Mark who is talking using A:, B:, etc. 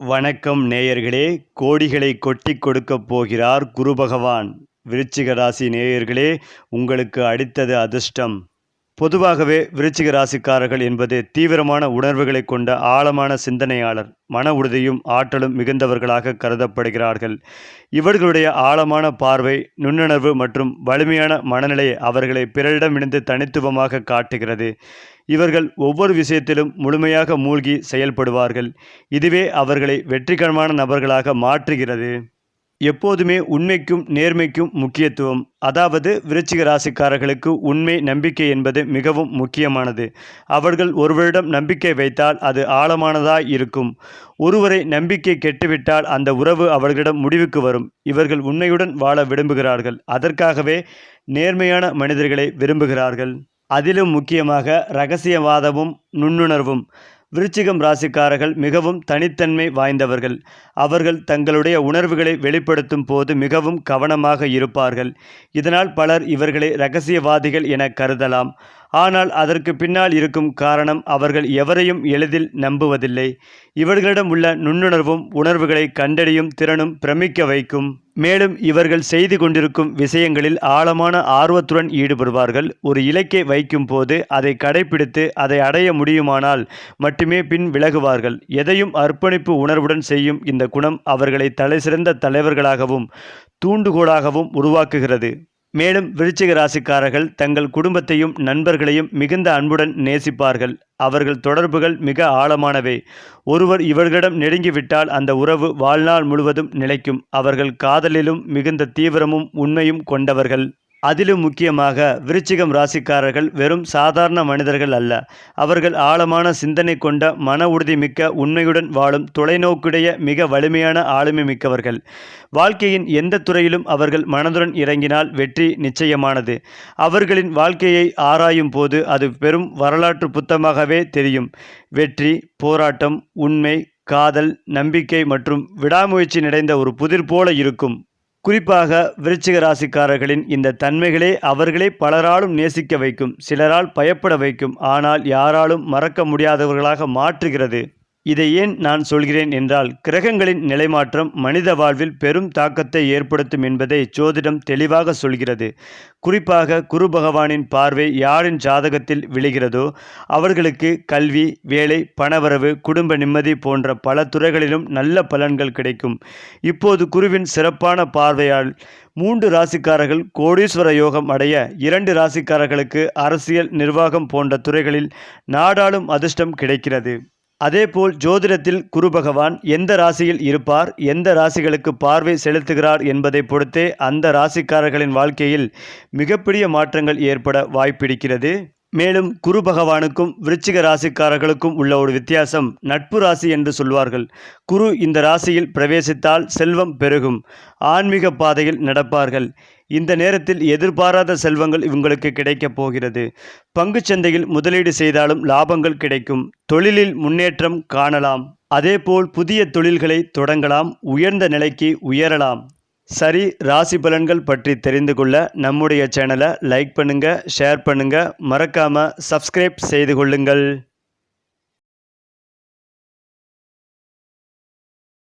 A: வணக்கம் நேயர்களே. கோடிகளை கொட்டி கொடுக்கப் போகிறார் குரு பகவான் விருச்சிக ராசி நேயர்களே உங்களுக்கு அடித்தது அதிர்ஷ்டம். பொதுவாகவே விருச்சிக ராசிக்காரர்கள் என்பது தீவிரமான உணர்வுகளை கொண்ட ஆழமான சிந்தனையாளர் மன உறுதியும் ஆற்றலும் மிகுந்தவர்களாக கருதப்படுகிறார்கள். இவர்களுடைய ஆழமான பார்வை நுண்ணுணர்வு மற்றும் வலிமையான மனநிலை அவர்களை பிறரிடமிருந்து தனித்துவமாக காட்டுகிறது. இவர்கள் ஒவ்வொரு விஷயத்திலும் முழுமையாக மூழ்கி செயல்படுவார்கள். இதுவே அவர்களை வெற்றிகரமான நபர்களாக மாற்றுகிறது. எப்போதுமே உண்மைக்கும் நேர்மைக்கும் முக்கியத்துவம். அதாவது விருச்சிக ராசிக்காரர்களுக்கு உண்மை நம்பிக்கை என்பது மிகவும் முக்கியமானது. அவர்கள் ஒருவரிடம் நம்பிக்கை வைத்தால் அது ஆழமானதாய் இருக்கும். ஒருவரை நம்பிக்கை கெட்டுவிட்டால் அந்த உறவு அவர்களிடம் முடிவுக்கு வரும். இவர்கள் உண்மையுடன் வாழ விரும்புகிறார்கள். அதற்காகவே நேர்மையான மனிதர்களை விரும்புகிறார்கள். அதிலும் முக்கியமாக ரகசியவாதமும் நுண்ணுணர்வும். விருச்சிகம் ராசிக்காரர்கள் மிகவும் தனித்தன்மை வாய்ந்தவர்கள். அவர்கள் தங்களுடைய உணர்வுகளை வெளிப்படுத்தும் போது மிகவும் கவனமாக இருப்பார்கள். இதனால் பலர் இவர்களை ரகசியவாதிகள் என கருதலாம். ஆனால் அதற்கு பின்னால் இருக்கும் காரணம் அவர்கள் எவரையும் எளிதில் நம்புவதில்லை. இவர்களிடம் உள்ள நுண்ணுணர்வும் உணர்வுகளை கண்டறியும் திறனும் பிரமிக்க வைக்கும். மேலும் இவர்கள் செய்து கொண்டிருக்கும் விஷயங்களில் ஆழமான ஆர்வத்துடன் ஈடுபடுவார்கள். ஒரு இலக்கை வைக்கும் போது அதை கடைபிடித்து அதை அடைய முடியுமானால் மட்டுமே பின் விலகுவார்கள். எதையும் அர்ப்பணிப்பு உணர்வுடன் செய்யும் இந்த குணம் அவர்களை தலைசிறந்த தலைவர்களாகவும் தூண்டுகோலாகவும் உருவாக்குகிறது. மேலும் விருச்சிக ராசிக்காரர்கள் தங்கள் குடும்பத்தையும் நண்பர்களையும் மிகுந்த அன்புடன் நேசிப்பார்கள். அவர்கள் தொடர்புகள் மிக ஆழமானவை. ஒருவர் இவர்களிடம் நெருங்கிவிட்டால் அந்த உறவு வாழ்நாள் முழுவதும் நிலைக்கும். அவர்கள் காதலிலும் மிகுந்த தீவிரமும் உண்மையும் கொண்டவர்கள். அதிலும் முக்கியமாக விருச்சிகம் ராசிக்காரர்கள் வெறும் சாதாரண மனிதர்கள் அல்ல. அவர்கள் ஆழமான சிந்தனை கொண்ட மன உறுதி மிக்க உண்மையுடன் வாழும் தொலைநோக்குடைய மிக வலிமையான ஆளுமை மிக்கவர்கள். வாழ்க்கையின் எந்த துறையிலும் அவர்கள் மனதுடன் இறங்கினால் வெற்றி நிச்சயமானது. அவர்களின் வாழ்க்கையை ஆராயும் போது அது பெரும் வரலாற்று புத்தமாகவே தெரியும். வெற்றி போராட்டம் உண்மை காதல் நம்பிக்கை மற்றும் விடாமுயற்சி நிறைந்த ஒரு புதிர் போல இருக்கும். குறிப்பாக விருச்சிக ராசிக்காரர்களின் இந்த தன்மைகளே அவர்களே பலராலும் நேசிக்க வைக்கும் சிலரால் பயப்பட வைக்கும் ஆனால் யாராலும் மறக்க முடியாதவர்களாக மாற்றுகிறது. இதை ஏன் நான் சொல்கிறேன் என்றால் கிரகங்களின் நிலைமாற்றம் மனித வாழ்வில் பெரும் தாக்கத்தை ஏற்படுத்தும் என்பதை ஜோதிடம் தெளிவாக சொல்கிறது. குறிப்பாக குரு பகவானின் பார்வை யாரின் ஜாதகத்தில் விழுகிறதோ அவர்களுக்கு கல்வி வேலை பணவரவு குடும்ப நிம்மதி போன்ற பல துறைகளிலும் நல்ல பலன்கள் கிடைக்கும். இப்போது குருவின் சிறப்பான பார்வையால் மூன்று ராசிக்காரர்கள் கோடீஸ்வர யோகம் அடைய இரண்டு ராசிக்காரர்களுக்கு அரசியல் நிர்வாகம் போன்ற துறைகளில் நாடாளும் அதிர்ஷ்டம் கிடைக்கிறது. அதேபோல் ஜோதிடத்தில் குரு பகவான் எந்த ராசியில் இருப்பார் எந்த ராசிகளுக்கு பார்வை செலுத்துகிறார் என்பதை பொறுத்தே அந்த ராசிக்காரர்களின் வாழ்க்கையில் மிகப்பெரிய மாற்றங்கள் ஏற்பட வாய்ப்பிருக்கிறது. மேலும் குரு பகவானுக்கும் விருச்சிக ராசிக்காரர்களுக்கும் உள்ள ஒரு வித்தியாசம் நட்பு ராசி என்று சொல்வார்கள். குரு இந்த ராசியில் பிரவேசித்தால் செல்வம் பெருகும். ஆன்மீக பாதையில் நடப்பார்கள். இந்த நேரத்தில் எதிர்பாராத செல்வங்கள் இவங்களுக்கு கிடைக்கப் போகிறது. பங்குச்சந்தையில் முதலீடு செய்தாலும் லாபங்கள் கிடைக்கும். தொழிலில் முன்னேற்றம் காணலாம். அதேபோல் புதிய தொழில்களை தொடங்கலாம். உயர்ந்த நிலைக்கு உயரலாம். சரி ராசி பலன்கள் பற்றி தெரிந்து கொள்ள நம்முடைய சேனலை லைக் பண்ணுங்கள் ஷேர் பண்ணுங்கள் மறக்காமல் சப்ஸ்கிரைப் செய்து கொள்ளுங்கள்.